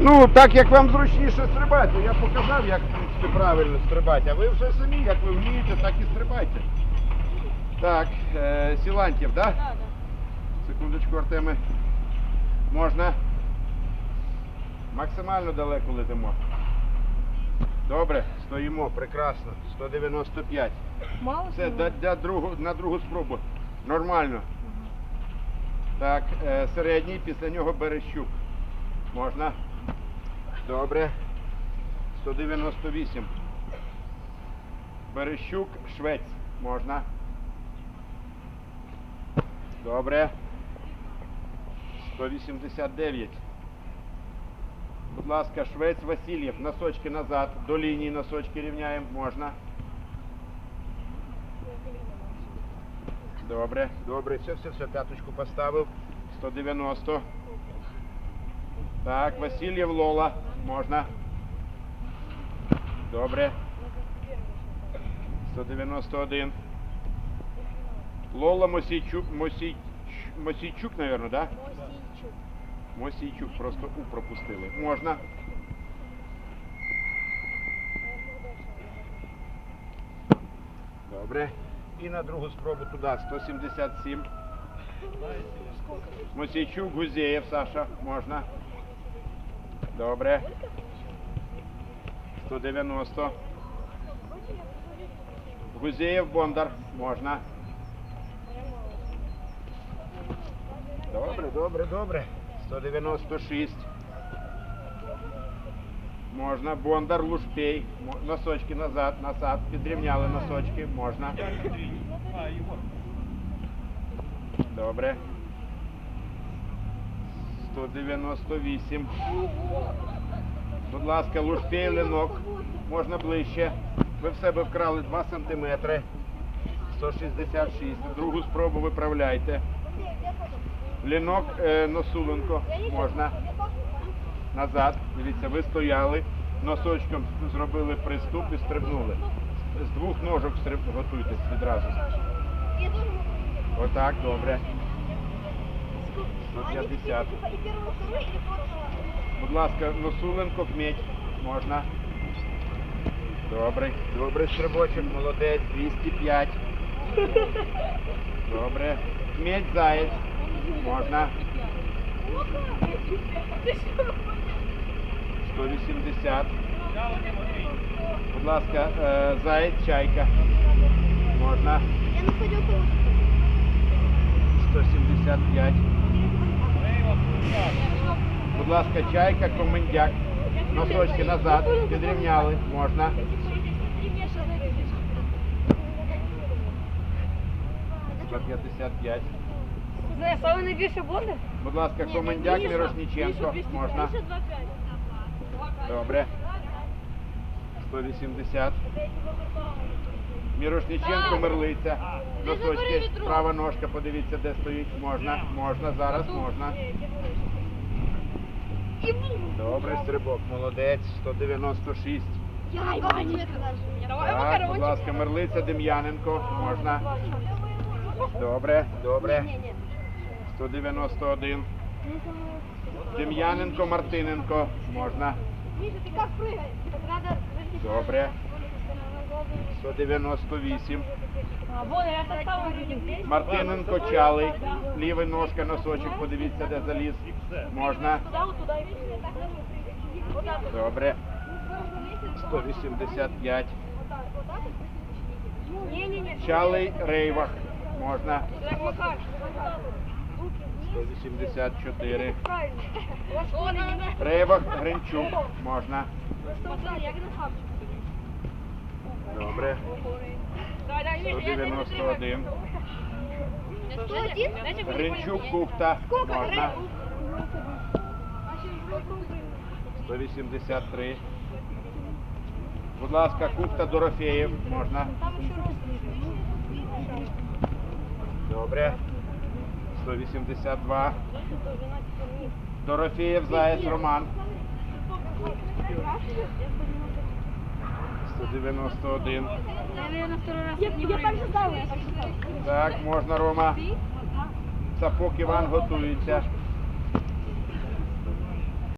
Ну, так як вам зручніше стрибати, я показав, як в принципі, правильно стрибати, а ви вже самі, як ви вмієте, так і стрибайте. Так, е, Сілантів, так? Да? Секундочку, Артеме. Можна? Максимально далеко летимо. Добре, стоїмо, прекрасно. 195. Мало Це для, для другу, на другу спробу. Нормально. Так, е, середній, після нього Берещук. Можна? Добре. 198. Берещук, Швець. Можна? Добре. 189. Будь ласка, Швець Васильєв. Носочки назад. До лінії носочки рівняємо. Можна? Добре, добре, все, все, все, п'яточку поставив. 190. Так, Васильєв Лола. Можна. Добре. 191. Лола Мосійчук, Мосій, Мосійчук, мабуть, да? Мосійчук. Мосійчук, просто У пропустили. Можна. Добре. І на другу спробу туди. 177. Мосійчук, Гузєєв, Саша. Можна. Добре. 190. Гузєєв, Бондар. Можна. Добре, добре, добре. 196. Можна. Бондар, Лушпей. Носочки назад, назад. Підрівняли носочки. Можна. Добре. 198. Будь ласка, Лушпей, Ленок. Можна ближче. Ви в себе вкрали 2 сантиметри. 166. Другу спробу виправляйте. Лінок е, Носуленко. Можна. Назад. Дивіться, ви стояли. Носочком зробили приступ і стрибнули. З двох ножок стриб... готуйтесь відразу. Отак, добре. 150. Будь ласка, Носуленко, кметь. Можна. Добре. Добре, стрибочок, молодець. 205. Добре. Кметь, заєць. Можна. 180. Будь ласка, е, заєць, чайка. Можна. Я не коли. 175. Будь ласка, чайка, комендяк. Носочки назад. Підрівняли. Можна. 155. Знає, саме найбільше буде? Будь ласка, комендяк, Мірошніченко. Можна. Добре. 180. Мірошніченко, Мерлиця. Носочки, права ножка, подивіться, де стоїть. Можна, можна, зараз можна. Добре, стрибок, молодець, 196. Я Ваня. Так, будь ласка, Мерлиця, Дем'яненко, можна. Добре, добре. 191. Дем'яненко, Мартиненко, можна. Миша, ты как прыгаешь? Добре. 198. А, вон, я составлю людей. Мартиненко, Чалий. Лівий ножка, носочок, подивіться, де заліз. Можна. Добре. 185. Не-не-не. Чалий, Рейвах. Можна. 184. Рейвах, Гринчук. Можна. я на сам. Добре. 191. 101? Гринчук, Кухта. Можна. 183. Будь ласка, Кухта Дорофеєв. Можна. Добре. 182. Дорофеєв, Заєць, Роман. 191. Я, я так же ставлю. Так, можна, Рома. Сапок Іван готується.